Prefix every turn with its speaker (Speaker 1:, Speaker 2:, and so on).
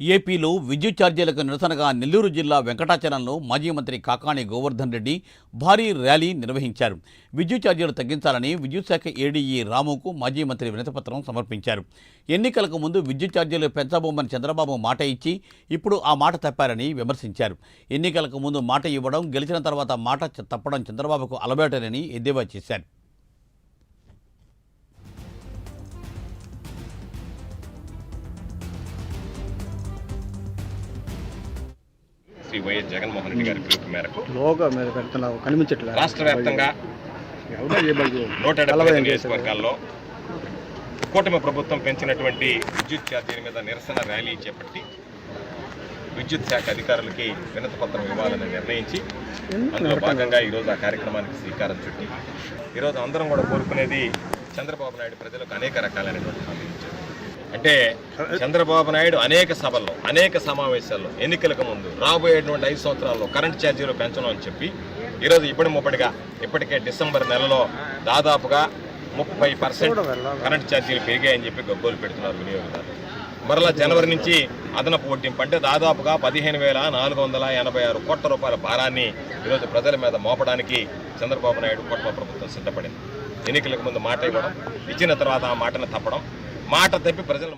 Speaker 1: ఏపీలో విద్యుత్ ఛార్జీలకు నిరసనగా నెల్లూరు జిల్లా వెంకటాచలంలో మాజీ మంత్రి కాకాణి గోవర్ధన్ రెడ్డి భారీ ర్యాలీ నిర్వహించారు. విద్యుత్ ఛార్జీలు తగ్గించాలని విద్యుత్ శాఖ ఏడీఈ రాముకు మాజీ మంత్రి వినతిపత్రం సమర్పించారు. ఎన్నికలకు ముందు విద్యుత్ ఛార్జీలు పెంచబోమని చంద్రబాబు మాట ఇచ్చి ఇప్పుడు ఆ మాట తప్పారని విమర్శించారు. ఎన్నికలకు ముందు మాట ఇవ్వడం గెలిచిన తర్వాత మాట తప్పడం చంద్రబాబుకు అలవాటేనని ఎద్దేవా చేశారు.
Speaker 2: శ్రీ వైఎస్ జగన్మోహన్ రెడ్డి గారి పిలుపు మేరకు రాష్ట్ర వ్యాప్తంగా? నూట డెబ్బై నియోజకవర్గాల్లో కూటమి ప్రభుత్వం పెంచినటువంటి విద్యుత్ ఛార్జీల మీద నిరసన ర్యాలీ చేపట్టి విద్యుత్ శాఖ అధికారులకి వినతి పత్రం ఇవ్వాలని నిర్ణయించి అందులో భాగంగా ఈరోజు ఆ కార్యక్రమానికి శ్రీకారం చుట్టి ఈరోజు అందరం కూడా కోరుకునేది చంద్రబాబు నాయుడు ప్రజలకు అనేక రకాలైనటువంటి హామీలు. అంటే చంద్రబాబు నాయుడు అనేక సభల్లో అనేక సమావేశాల్లో ఎన్నికలకు ముందు రాబోయేటువంటి ఐదు సంవత్సరాల్లో కరెంట్ ఛార్జీలు పెంచడం అని చెప్పి ఈరోజు ఇప్పటి ముప్పటిగా ఇప్పటికే డిసెంబర్ నెలలో దాదాపుగా ముప్పై పర్సెంట్ కరెంట్ ఛార్జీలు పెరిగాయని చెప్పి గగ్గోలు పెడుతున్నారు వినియోగదారులు. మరలా జనవరి నుంచి అదనపు వడ్డింపు అంటే దాదాపుగా పదిహేను వేల నాలుగు వందల ఎనభై ఆరు కోట్ల రూపాయల భారాన్ని ఈరోజు ప్రజల మీద మోపడానికి చంద్రబాబు నాయుడు కుటుంబ ప్రభుత్వం సిద్ధపడింది. ఎన్నికలకు ముందు మాట ఇవ్వడం ఇచ్చిన తర్వాత ఆ మాటను తప్పడం మాట తప్పి ప్రజలు